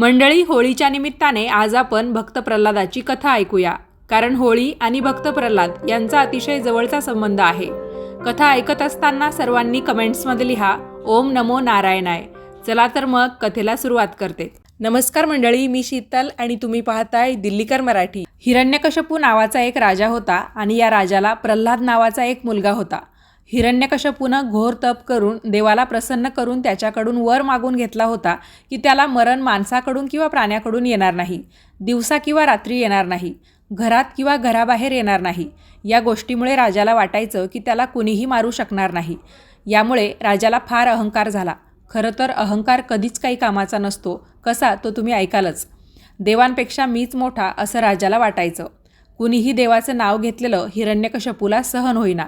मंडळी होळीच्या निमित्ताने आज आपण भक्त प्रल्हादाची कथा ऐकूया. कारण होळी आणि भक्त प्रल्हाद यांचा अतिशय जवळचा संबंध आहे. कथा ऐकत असताना सर्वांनी कमेंट्समध्ये लिहा ओम नमो नारायणाय. चला तर मग कथेला सुरुवात करते. नमस्कार मंडळी मी शीतल आणि तुम्ही पाहताय दिल्लीकर मराठी. हिरण्यकशपू नावाचा एक राजा होता आणि या राजाला प्रल्हाद नावाचा एक मुलगा होता. हिरण्यकशपूनं घोर तप करून देवाला प्रसन्न करून त्याच्याकडून वर मागून घेतला होता की त्याला मरण माणसाकडून किंवा प्राण्याकडून येणार नाही. दिवसा किंवा रात्री येणार नाही. घरात किंवा घराबाहेर येणार नाही. या गोष्टीमुळे राजाला वाटायचं की त्याला कुणीही मारू शकणार नाही. यामुळे राजाला फार अहंकार झाला. खरं तर अहंकार कधीच काही कामाचा नसतो. कसा? तो तुम्ही ऐकालच. देवांपेक्षा मीच मोठा असं राजाला वाटायचं. कुणीही देवाचं नाव घेतलेलं हिरण्यकशपूला सहन होईना.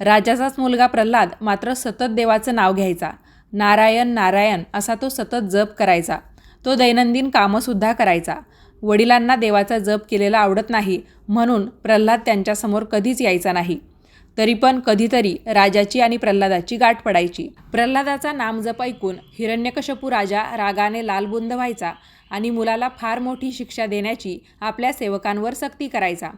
राजाचाच मुलगा प्रल्हाद मात्र सतत देवाचं नाव घ्यायचा. नारायण नारायण असा तो सतत जप करायचा. तो दैनंदिन कामंसुद्धा करायचा. वडिलांना देवाचा जप केलेला आवडत नाही म्हणून प्रल्हाद त्यांच्यासमोर कधीच यायचा नाही. तरी पण कधीतरी राजाची आणि प्रल्हादाची गाठ पडायची. प्रल्हादाचा नामजप ऐकून हिरण्यकशपू राजा रागाने लालबुंद व्हायचा आणि मुलाला फार मोठी शिक्षा देण्याची आपल्या सेवकांवर सक्ती करायचा.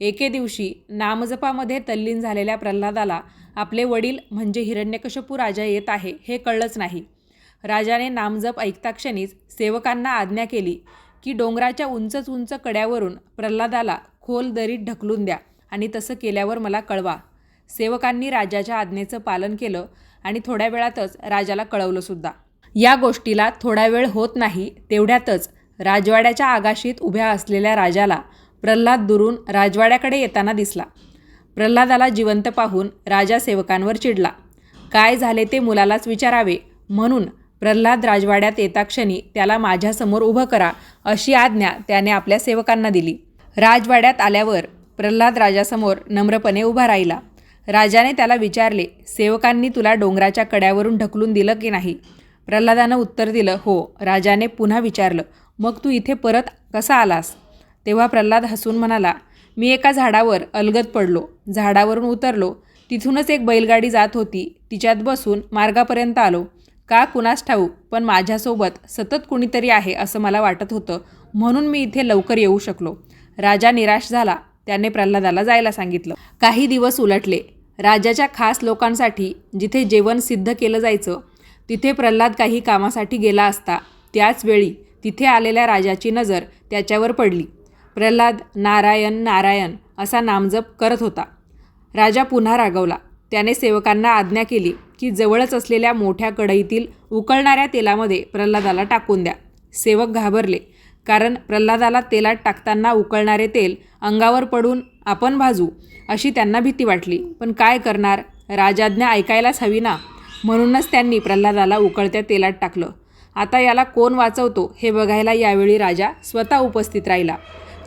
एके दिवशी नामजपामध्ये तल्लीन झालेल्या प्रल्हादाला आपले वडील म्हणजे हिरण्यकशपू राजा येत आहे हे कळलंच नाही. राजाने नामजप ऐकता क्षणीच सेवकांना आज्ञा केली की डोंगराच्या उंचच उंच कड्यावरून प्रल्हादाला खोल दरीत ढकलून द्या आणि तसं केल्यावर मला कळवा. सेवकांनी राजाच्या आज्ञेचं पालन केलं आणि थोड्या वेळातच राजाला कळवलंसुद्धा या गोष्टीला थोडा वेळ होत नाही तेवढ्यातच राजवाड्याच्या आगाशीत उभ्या असलेल्या राजाला प्रल्हाद दुरून राजवाड्याकडे येताना दिसला. प्रल्हादाला जिवंत पाहून राजा सेवकांवर चिडला. काय झाले ते मुलालाच विचारावे. म्हणून प्रल्हाद राजवाड्यात येता क्षणी त्याला माझ्यासमोर उभं करा अशी आज्ञा त्याने आपल्या सेवकांना दिली. राजवाड्यात आल्यावर प्रल्हाद राजासमोर नम्रपणे उभा राहिला. राजाने त्याला विचारले सेवकांनी तुला डोंगराच्या कड्यावरून ढकलून दिलं की नाही? प्रल्हादानं उत्तर दिलं हो. राजाने पुन्हा विचारलं मग तू इथे परत कसा आलास? तेव्हा प्रल्हाद हसून म्हणाला मी एका झाडावर अलगद पडलो. झाडावरून उतरलो. तिथूनच एक बैलगाडी जात होती. तिच्यात बसून मार्गापर्यंत आलो. का कुणास ठाऊक पण माझ्यासोबत सतत कुणीतरी आहे असं मला वाटत होतं. म्हणून मी इथे लवकर येऊ शकलो. राजा निराश झाला. त्याने प्रल्हादाला जायला सांगितलं. काही दिवस उलटले. राजाच्या खास लोकांसाठी जिथे जेवण सिद्ध केलं जायचं तिथे प्रल्हाद काही कामासाठी गेला असता. त्याच वेळी तिथे आलेल्या राजाची नजर त्याच्यावर पडली. प्रल्हाद नारायण नारायण असा नामजप करत होता. राजा पुन्हा रागवला. त्याने सेवकांना आज्ञा केली की जवळच असलेल्या मोठ्या कढईतील उकळणाऱ्या तेलामध्ये प्रल्हादाला टाकून द्या. सेवक घाबरले. कारण प्रल्हादाला तेलात टाकताना उकळणारे तेल अंगावर पडून आपण भाजू अशी त्यांना भीती वाटली. पण काय करणार? राजाज्ञा ऐकायलाच हवी ना? म्हणूनच त्यांनी प्रल्हादाला उकळत्या तेलात टाकलं. आता याला कोण वाचवतो हे बघायला यावेळी राजा स्वतः उपस्थित राहिला.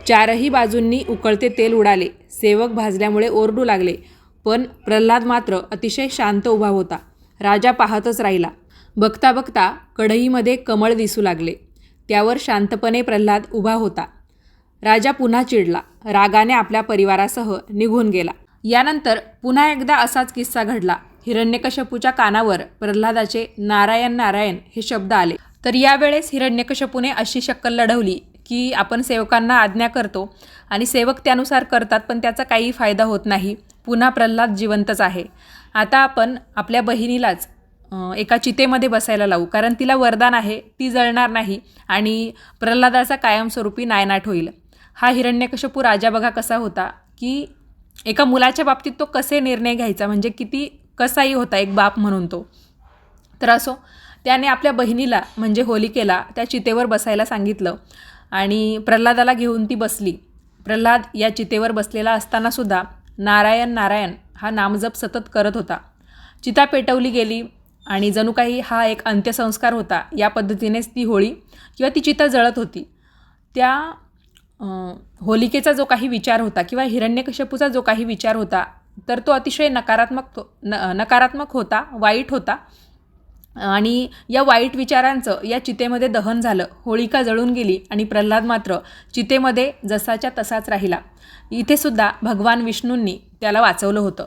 चारही बाजूंनी उकळते तेल उडाले. सेवक भाजल्यामुळे ओरडू लागले. पण प्रल्हाद मात्र अतिशय शांत उभा होता. राजा पाहतच राहिला. बघता बघता कढईमध्ये कमळ दिसू लागले. त्यावर शांतपणे प्रल्हाद उभा होता. राजा पुन्हा चिडला. रागाने आपल्या परिवारासह निघून गेला. यानंतर पुन्हा एकदा असाच किस्सा घडला. हिरण्यकशपूच्या कानावर प्रल्हादाचे नारायण नारायण हे शब्द आले. तर यावेळेस हिरण्यकशपूने अशी शक्कल लढवली. की आपण सेवकांना आज्ञा करतो आणि सेवक त्यानुसार करतात पण त्याचा काही फायदा होत नाही. पुन्हा प्रल्हाद जिवंतच आहे. आता आपण आपल्या बहिणीलाच एका चितेमध्ये बसायला लावू कारण तिला वरदान आहे ती जळणार नाही आणि प्रल्हादाचा कायमस्वरूपी नायनाट होईल. हा हिरण्यकशपू राजा बघा कसा होता की एका मुलाच्या बाबतीत तो कसे निर्णय घ्यायचा म्हणजे किती कसाही होता एक बाप म्हणून तो. तर असो त्याने आपल्या बहिणीला म्हणजे होलिकेला त्या चितेवर बसायला सांगितलं. आणि प्रल्हादाला घेऊन ती बसली. प्रल्हाद या चितेवर बसलेला असतानासुद्धा नारायण नारायण हा नामजप सतत करत होता. चिता पेटवली गेली आणि जणू काही हा एक अंत्यसंस्कार होता. या पद्धतीनेच ती होळी किंवा ती चिता जळत होती. त्या होलिकेचा जो काही विचार होता किंवा हिरण्यकश्यपूचा जो काही विचार होता तर तो अतिशय नकारात्मक न नकारात्मक होता वाईट होता. आणि या वाईट विचारांचं या चितेमध्ये दहन झालं. होळिका जळून गेली आणि प्रल्हाद मात्र चितेमध्ये जसाच्या तसाच राहिला. इथे सुद्धा भगवान विष्णूंनी त्याला वाचवलं होतं.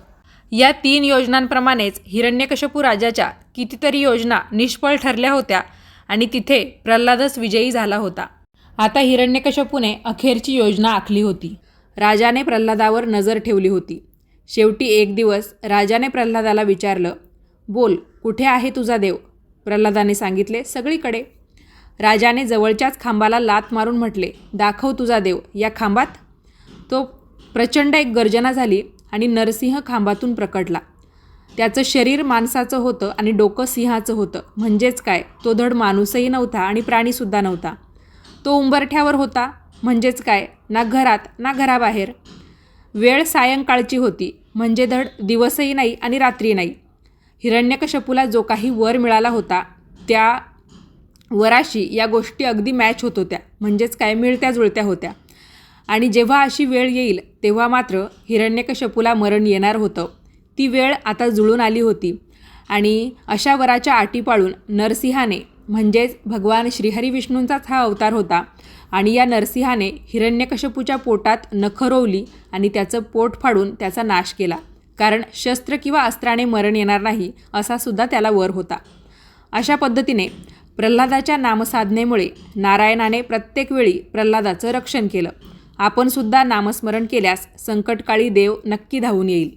या तीन योजनांप्रमाणेच हिरण्यकशपू राजाच्या कितीतरी योजना निष्फळ ठरल्या होत्या आणि तिथे प्रल्हादच विजयी झाला होता. आता हिरण्यकशपूने अखेरची योजना आखली होती. राजाने प्रल्हादावर नजर ठेवली होती. शेवटी एक दिवस राजाने प्रल्हादाला विचारलं बोल कुठे आहे तुझा देव? प्रल्हादाने सांगितले सगळीकडे. राजाने जवळच्याच खांबाला लात मारून म्हटले दाखव तुझा देव या खांबात? तो प्रचंड एक गर्जना झाली आणि नरसिंह खांबातून प्रकटला. त्याचं शरीर माणसाचं होतं आणि डोकं सिंहाचं होतं. म्हणजेच काय? तो धड माणूसही नव्हता आणि प्राणीसुद्धा नव्हता. तो उंबरठ्यावर होता. म्हणजेच काय? ना घरात ना घराबाहेर. वेळ सायंकाळची होती. म्हणजे धड दिवसही नाही आणि रात्री नाही. हिरण्यकशपूला जो काही वर मिळाला होता त्या वराशी या गोष्टी अगदी मॅच होत होत्या. म्हणजेच काय? मिळत्या जुळत्या होत्या. आणि जेव्हा अशी वेळ येईल तेव्हा मात्र हिरण्यकशपूला मरण येणार होतं. ती वेळ आता जुळून आली होती. आणि अशा वराच्या आटी पाळून नरसिंहाने म्हणजेच भगवान श्रीहरी विष्णूंचाच हा अवतार होता. आणि या नरसिंहाने हिरण्यकशपूच्या पोटात नखरवली आणि त्याचं पोट फाडून त्याचा नाश केला. कारण शस्त्र किंवा अस्त्राने मरण येणार नाही असा सुद्धा त्याला वर होता. अशा पद्धतीने प्रल्हादाच्या नामसाधनेमुळे नारायणाने प्रत्येक वेळी प्रल्हादाचं रक्षण केलं. आपण सुद्धा नामस्मरण केल्यास संकटकाळी देव नक्की धावून येईल.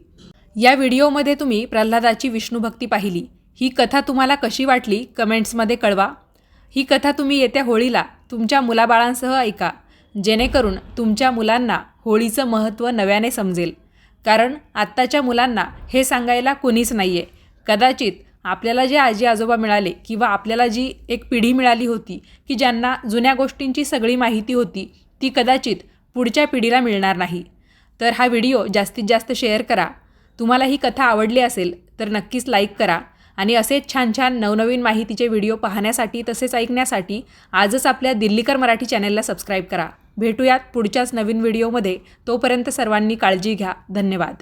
या व्हिडिओमध्ये तुम्ही प्रल्हादाची विष्णुभक्ती पाहिली. ही कथा तुम्हाला कशी वाटली कमेंट्समध्ये कळवा. ही कथा तुम्ही येत्या होळीला तुमच्या मुलाबाळांसह ऐका. जेणेकरून तुमच्या मुलांना होळीचं महत्त्व नव्याने समजेल. कारण आत्ताच्या मुलांना हे सांगायला कुणीच नाही आहे कदाचित आपल्याला जे आजी आजोबा मिळाले किंवा आपल्याला जी एक पिढी मिळाली होती की ज्यांना जुन्या गोष्टींची सगळी माहिती होती ती कदाचित पुढच्या पिढीला मिळणार नाही. तर हा व्हिडिओ जास्तीत जास्त शेअर करा. तुम्हाला ही कथा आवडली असेल तर नक्कीच लाईक करा आणि असेच छान छान नवनवीन माहितीचे व्हिडिओ पाहण्यासाठी तसेच ऐकण्यासाठी आजच आपल्या दिल्लीकर मराठी चॅनेलला सबस्क्राईब करा. भेटूयात पुढच्याच नवीन व्हिडिओमध्ये. तोपर्यंत सर्वांनी काळजी घ्या. धन्यवाद.